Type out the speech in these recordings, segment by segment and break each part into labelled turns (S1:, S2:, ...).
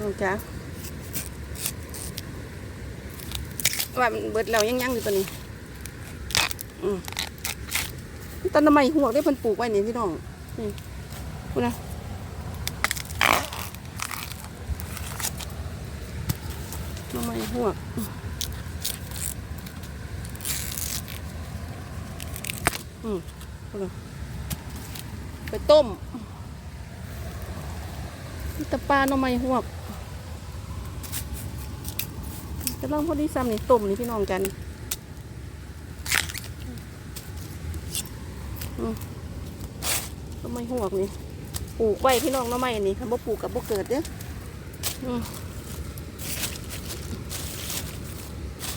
S1: น้องจ้าว่ามันเบิดแล้วยังยังอยู่ตัวนี้ อืมต้นทำไมหัวได้เพิ่นปลูกไว้นี่พี่น้อง นี่พูดนะทำไมหัวอืมพูดนะไปต้ม ตะปลาหน่อไม้หวกจะลองพอดีซ้ำนี่ต้มนี่พี่น้องกันต้นไม้หวกนี่ปลูกไว้พี่น้องหน้อไม้นี่คันบ่ปลูกกับบ่เกิดเด้ออืม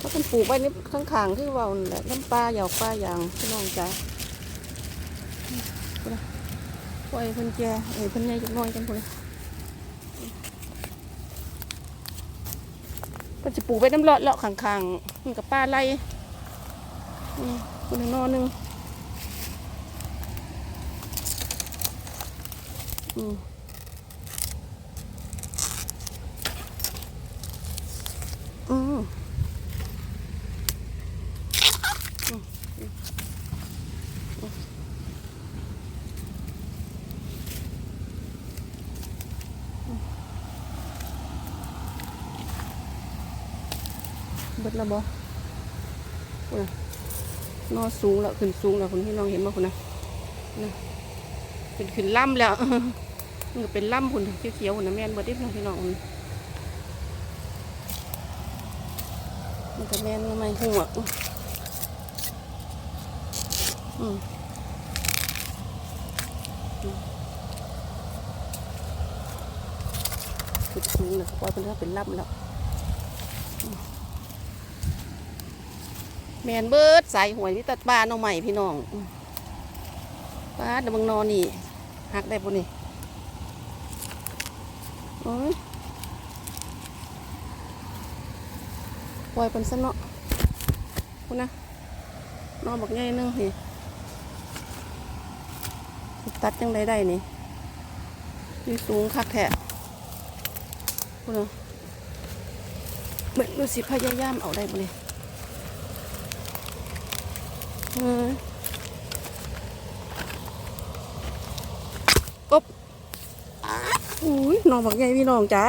S1: ถ้าเป็นปลูกไว้นี่ข้างขางๆที่ว่าแหละน้ำปลาหยอกปลาอย่างพี่น้องจ้าปล่อยเพิ่นแก่เอ้ยเพิ่นใหญ่จักหน้อยกันพุ่น ก็จะปลูกไปน้ำเลาะเลาะขังๆมันกับปลาไหลอืมคนละนอหนึงอืมอืมอืมอืมเบิดแล้วบ่คุณน่ะนอสูงแล้วขึ้นสูงแล้วคุณพี่น้องเห็นบ่คุณนะนะขึ้นขึ้นล่ำแล้วมันก็เป็นล่ำหุ่นเขียวๆหุ่นนะแม่นเบิดเด้พี่น้องมันก็แม่นทำไมหัวอืมอืมขึ้นสูงเลยปล่อยเป็นถ้าเป็นล่ำแล้วอืม แมนเบิดสายหวยที่ตัดปลาหน่อใหม่พี่น้องปลาดำบังนอนนี่หักได้ปุ่นี่โอ้ยปล่อยเป็นสนเนาะคุณนะนอนบักใหญ่นึงนี่สิตัดจังไดได้นี่อยี่สูงคักแท้คุณนะเบิ่งดูสิพยายามเอาได้บ่นี่ กบอุ้ยน้องบักใหญ่พี่น้องจ้า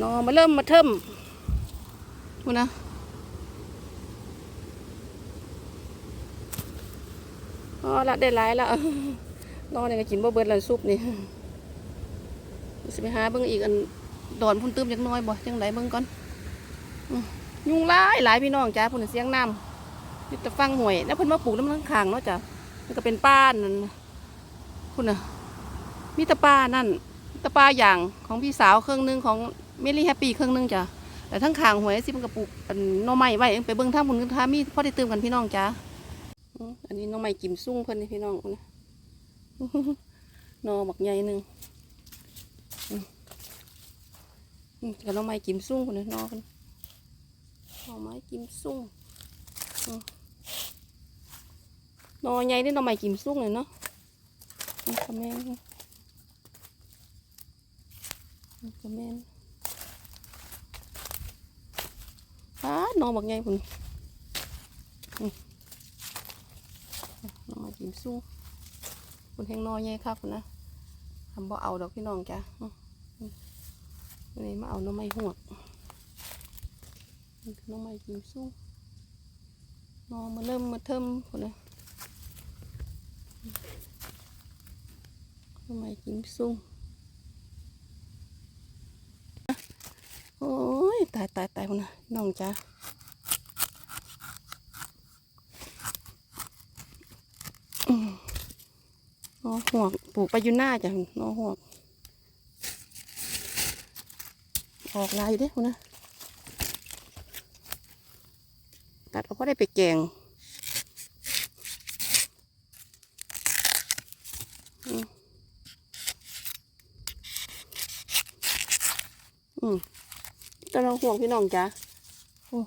S1: น้องมาเริ่มมาเทิมพูนะอ๋อละได้หลายละนองเนี่ยกินบ่เบิดแล้วซุปนี่สิไปหาเบิ่งอีกอันดอนพุ่นตื้มจักน้อยบ่จังไดเบิ่งก่อนอ ยุงหลายหลายพี่น้องจ้าพุ่นเสียงน้ำอยู่แต่ฟังห่วยแล้วเพิ่นมาปลูกน้ำข้งขางเนาะจ้ะมันก็เป็นป้านนั่นคุณน่ะมีตะปลานั่นตะปลาอย่างของพี่สาวเครื่องหนึงของเมลี่แฮปปี้เครื่องหนึงจ้ะแต่ทั้งขางหวยสิมันกระปุกอันหน้อไม้ไว้เอิ้นไปเบิ่งทางบุญทามีพ่อได้เติมกันพี่น้องจ้ะอืมอันนี้น้อไม้กิมซุ่งเพิ่นนี่พี่น้องนะหน่อบักใหญ่หนึ่งมอืมกับน้อไม้กิมซุ่งคนนี้นอเพิ่น หน่อไม้กิมซุ่งหน่อใหญ่นี่หน่อไม้กิมซุ่งเลยเนาะนี่ก็แมนนี่ก็แมนอ้าน้องบักไงพุ่นนี่น้องมาจิ้มสู้พุ่นแห้งน้อยใหญ่ครับพุ่นะทำบ่เอาดอกพี่น้องจ้ะนนี้มาเอาน้องไม้หวก น้องไม้จิ้มสู้น้องมาเริ่มมาเทิมพุ่นนะทำไมกินซุ่งโอ้ยตายตายตายคนนะน้องจ้าน้องหวกปลูกไปอยู่หน้าจ้ะน้องหวกออกลายอยู่เด้คนนะ ตัดเอาก็ได้ไปแกงอืมแต่เราห่วงพี่น้องจ้ะอืม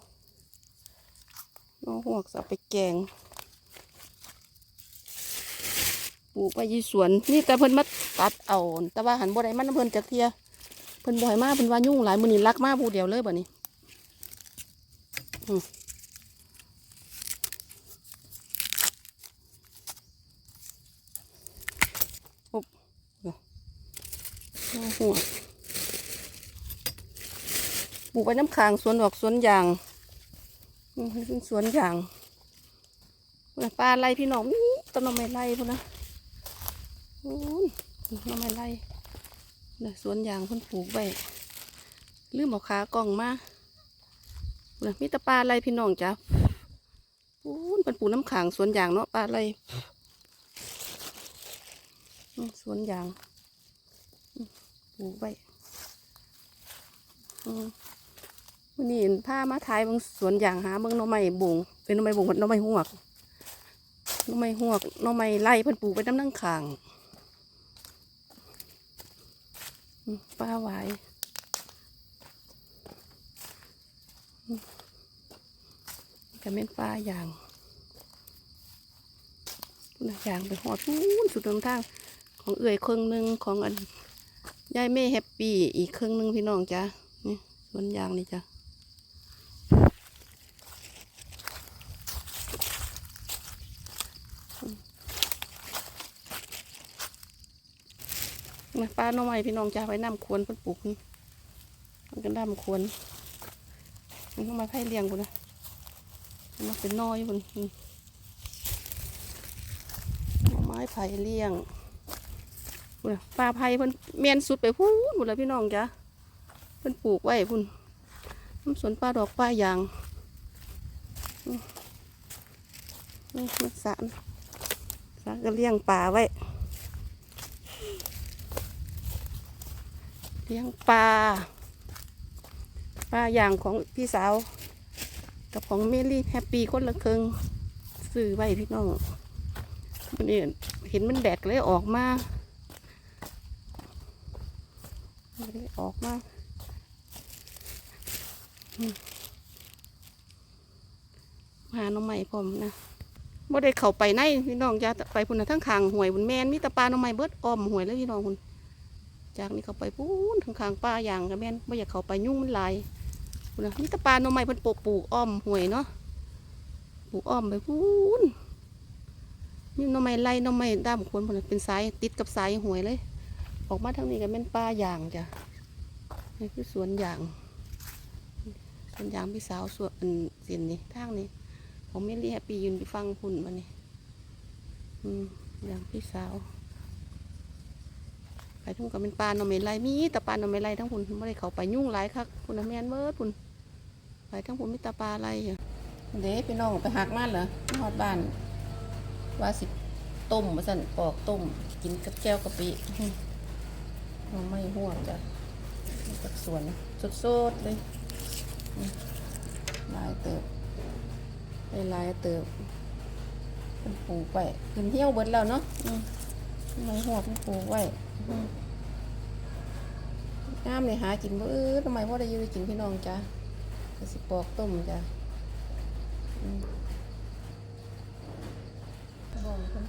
S1: เราห่วงจะไปแกงปลูกไว้ยี่สวน นี่แต่เพิ่นมาตัดเอาแต่ว่าหันบ่ได้มันเพิ่นจักเทียเพิ่นบ่ให้มากเพิ่นว่ายุ่งหลายมือนี้ลักมากผู้เดียวเลยบัดนี้อืมปุ๊บเดี๋ยวเอา หัวปลูกไว้น้ำค้างสวนดอกสวนยางอืมเป็นสวนยางปลาไรพี่น้องมีต้นน้ำไม้ไรพุ่นนะโอ้ยน้ำไม้ไรน่ะสวนยางพิ่นปลูกไว้ลืมเอาขากล่องมานะมีต่ปลาไรพี่น้องจ้ะปูนเป็นปลูกน้ำขางสวนยางเนาะปลาไรอืมสวนยาง ปลูกไว้วันนี้เห็นผ้ามาถ่ายบางสวนอย่างหาเบางน่อไม้บุงเป็นน่อไม้บุงกับหน่อไม้หวกน้อไม้หวกน้อไม้ไล่เพิ่นปลูกไปน้ำนั่งขางป้าไหวายอืมก็เป็นป้าอย่างอย่างไปหอดพูนสุดลำทางของเอื่อยครึ่งหนึ่งของอัน ยายเม่แฮปปี้อีกครึ่งหนึ่งพี่น้องจ้ะนี่สวนยางนี่จ้ะนะป้าน้องใหม่พี่น้องจะไปน้ำควรเพิ่นปลูกนี่มันก็น้ำควรมันก็มาไผ่เลี้ยงกูนะมันเป็นน้อยพุ่นไม้ไผ่เลี้ยง ปลาไผ่เพิ่นเมียนสุดไปพูนหมดเลยพี่น้องจ้ะเพิ่นปลูกไว้พุ่นน้ำสวนปลาดอกปลายางนี่มันสระสรก็เลี้ยงปลาไว้ เลี้ยงปลาปลาอย่างของพี่สาว กับของเมลี่แฮปปี้คนละครึงซื้อไว้พี่น้องมันนี่เห็นมันแดดเลยออกมาเลย ออกมาหาหน้องใหม่พร้อมนะบ่ได้เข้าไปในพี่น้องจะไปพุ่นนะทั้งขางหวยบุญแมนมีต่ปลาหน้องใหม่เบิดอ้อมหวยแล้วพี่น้องคุณจากนี้เขาไปปูนทางข้างป่าอย่างกับแม่นไม่อยากเขาไปยุ่งมันลายพู้นนะนี่ตะปาหน่อไม้เพิ่นปลูกปลูกอ้อมหวยเนาะปลูกอ้อมไปปูนมีหน่อไม้ไล่หน่อไม้ด้ามควรพุ่นเป็นสายติดกับสายหวยเลย ออกมาทางนี้ก็เป็นป่าอย่างจ้ะ นี่คือสวนยางสวนยางพี่สาวสวนอันเส้นนี่ทางนี้ผมไม่รีแฮปปี้ยืนไปฟังพุ่นมานี่อืมอย่างพี่สาว ไปทุ่งกับเป็นปลาหน่อไม้ไล่มีแต่ปลาหน่อไม้ไล่ทั้งพุ่นไม่ได้เขาไปยุ่งหลายคักพุ่นน่ะแม่นเบิดพุ่นไปทั้งพุ่นมีแตาปลาไล่อะเด้พี่น้องไปหักมันเหรอฮอดบ้าน ว่าสิต้มมาสั่นปอกต้ม กินกับแก้วกะปิอื้อหน่อไม้ห่วงจ้ะ จากสวนสดๆเลยลายเติบได้ลายเติบเป็นปลูกไปขึ้นเที่ยวเบิดแล้วเนาะอืมหน่อไมห่วเป็นปลูกไว้น้ำเลยหากินบ่เออทำไมพ่อได้ยืนกินพี่น้องจ้ะก็สิปอกต้มจ้ะบอกเพิ่น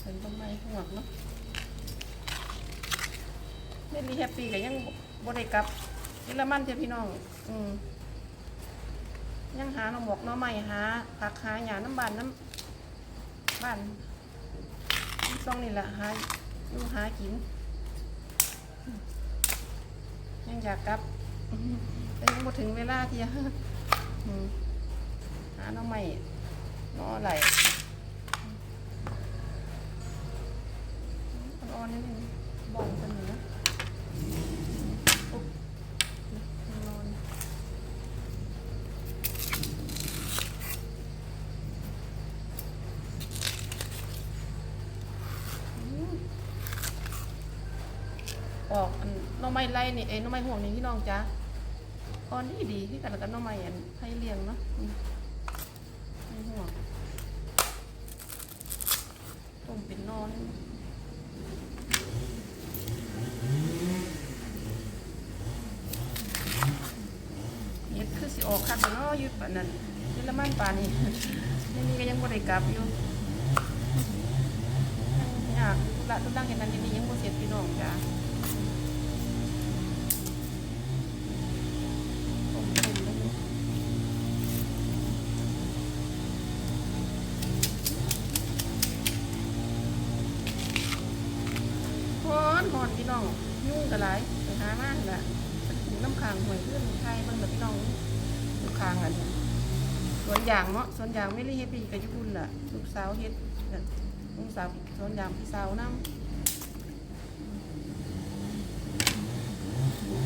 S1: เป็นต้นไม้หวกเนาะ เล่นดีแฮปปี้ก็ยังบ่ได้กลับนี่ละมันเจ้ะพี่น้อง อืมยังหาหน่อหมกหน่อไม้หาผักหาหยาน้ำบานน้ำบ้านต้องนี่แหละหาอยู่หากิน ยังอยากกลับอืมแต่ยังบ่ถึงเวลาที่จะอืมหาหน่อไม้หน่อไหลอ่อนนิดนึงบ่องกันอยู่นะปุ๊บนอน ออกอั น้องไม้ไล่นี่เอ้ยน้องไม้ห่วงนี่พี่น้องจ้าตอนนี้ดีที่กันแล้วกันน้องไม้อันให้เลี้ยงเนาะไม้ห่วงต้มเป็นนอนคือสิออกคันเนาะยู่ปานนั้นเยอรมันป่านนี้นี่นี่ก็ยังบ่ได้กลับอยู่ยังอยากละทุกดังเห็นนั้นยังนี่ยังบ่เสร็จพี่น้องจ้า อนฮ้อนพี่น้องยุ่งกันหลายไปหามากแหละน้ำค้างหวยเพื่อนไทยมันแบบพี่น้องน้ำค้างอันนี้สวนยางเนาะสวนยางไม่ได้เฮ็ดไปกับญี่ปุ่นล่ะลูกสาวเฮ็ดลูกสาวสวนยางพี่สาวน้ำ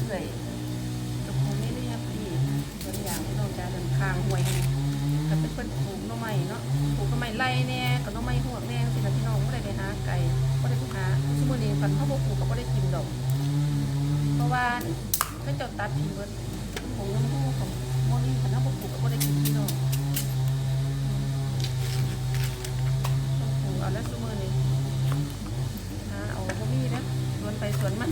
S1: เอื่อยกับผมไม่ได้เฮ็ดไปสวนยางไม่ต้องจ่ายเดินทางห่วยให้ก็เป็นเพิ่นปลูกหน่อไม้เนาะปลูกน่อไม้ไร่แน่กับน่อไม้หัวแน่สินะพี่น้องบ่ได้ไปหาไก่บ่ได้ไปหา ซุมื้อนี้คันเฮาบ่ปลูก็ไม่ได้กินดอก เพราะว่าก็เจ้าตัดทิ้งเบิดผมน้ำหูของโมนี่คันเฮาบ่ปลูก็ไม่ได้กินพี่น้อกเอาแล้วซุมือนี่หาเอาบ่มีนะสวนไปสวนมัน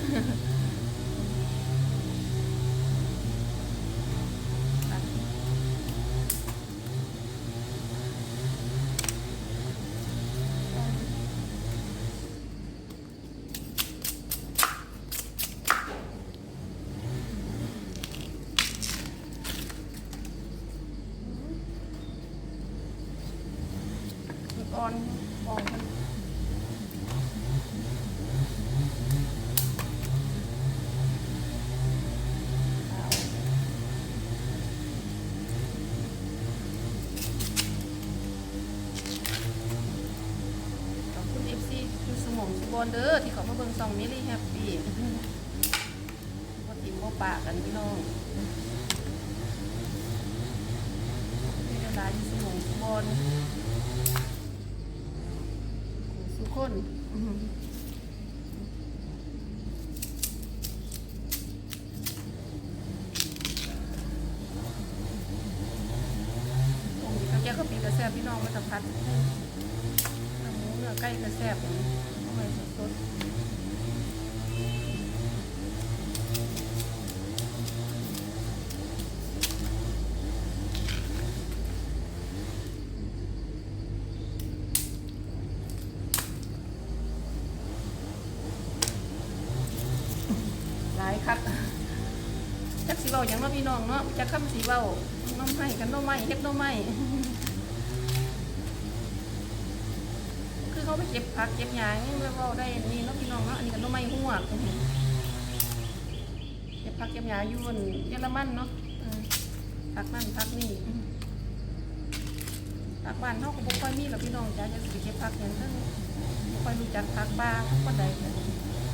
S1: มองสบอนเด้อที่เขามาเบิ่งซองมิลลี่แฮปปี้บ่ติมบ่ปากกันพี่น้องมีเวลาอยู่สมองสบอนสุคนอื้อหือโอ้ยข้าวแกงข้าวปีกระแซบพี่น้องมาสัมผัสเนื้อหมูเนื้อไก่กระแซบอย่างนี้ เอาไปสดหลายคักจักสีเบาอย่างเนาะพี่น้องเนาะจักคำสีเบาน้ำไม้กันน้ำไม้เฮ็ดน้ำไม้ เก็บผักเก็บหยางแล้วก็ได้นี่เนาะพี่น้องเนาะอันนี้ก็ต้นไม้หัวกเก็บผักเก็บหยางอยู่บนเยอรมันเนาะผักนั่นผักนี่ผักบ้านเขาก็บ่ค่อยมีหรอกพี่น้องจ้าจะสิไปเก็บผักอย่างนั้นบ่ค่อยรู้จักผักบ้าก็ใดแต่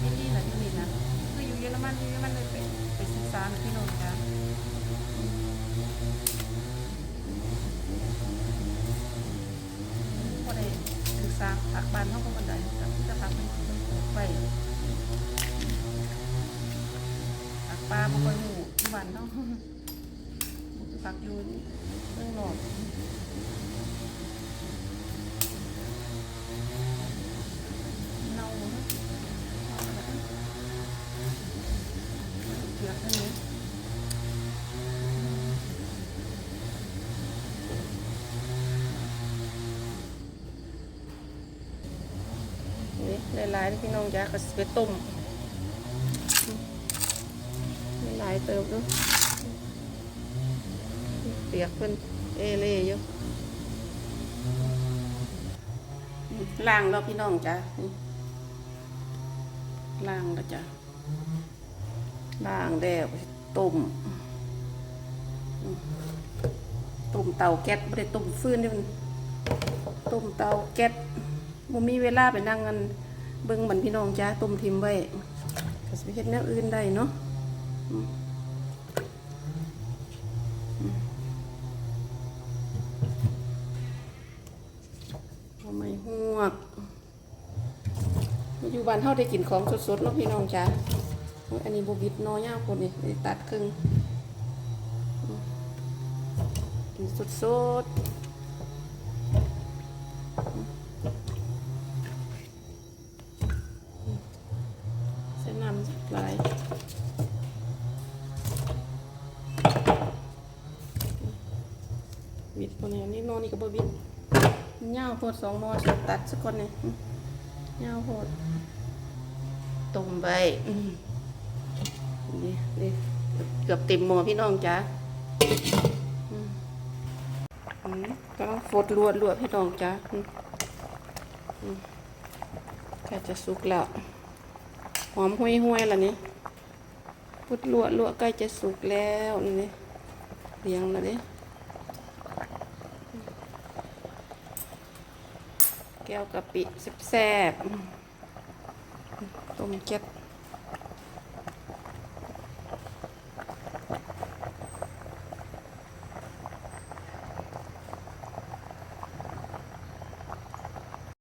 S1: นี่นี่นะอยู่นี่นะคืออยู่เยอรมันเยอรมันเลยไปไปศึกษานพี่น้องจ้าก็ได้ สร้างผักบ้านเขาก็บ่ได้แต่จะผักมันไปผักปลาบ่ค่อยหูที่บ้านเนาะผักอยู่เมืองนอก เน่าเนอะเน่าแล้วเกลืออันนี้นี่ หลายๆที่พี่น้องจ้าก็สิไปต้มหลายเติมด้วยเปียกเพิ่นเอเล่อยู่ล่างแล้วพี่น้องจ้าล่างแล้วจ้ะล่างแล้วต้มอืมต้มเตาแก๊สไม่ได้ต้มฟืนนี่มันต้มเตาแก๊สบ่มีเวลาไปนั่งกัน เบิ่งบันพี่น้องจ้าต้มทิมไว้ก็สิเฮ็ดแนวอื่นได้เนาะอืมอืมเอาไม่หวกอยู่บ้านเฮาได้กินของสดๆเนาะพี่น้องจ้าอันนี้บบิดน้อยาวคนนี้ตัดครึ่งกินสดๆใส่น้ำหลาย บิดปนนี้นี่น อนนี่ก็บ่บิดยาวโพดสองมอสตัดสักคนนี่อืมยาวโพดต้มไปนี่นี่เกือบเต็มหม้อพี่น้องจ้ากำลังฟดลวดลวดพี่น้องจ้าอืมอืมใกล้จะสุกแล้ว หอมห้วยห้วยๆล้วนี่พุดลวดลวดใกล้จะสุกแล้วนี่เลี้ยงแล้วนี่แก้ วกะปิแซ่บๆต้มเก็ด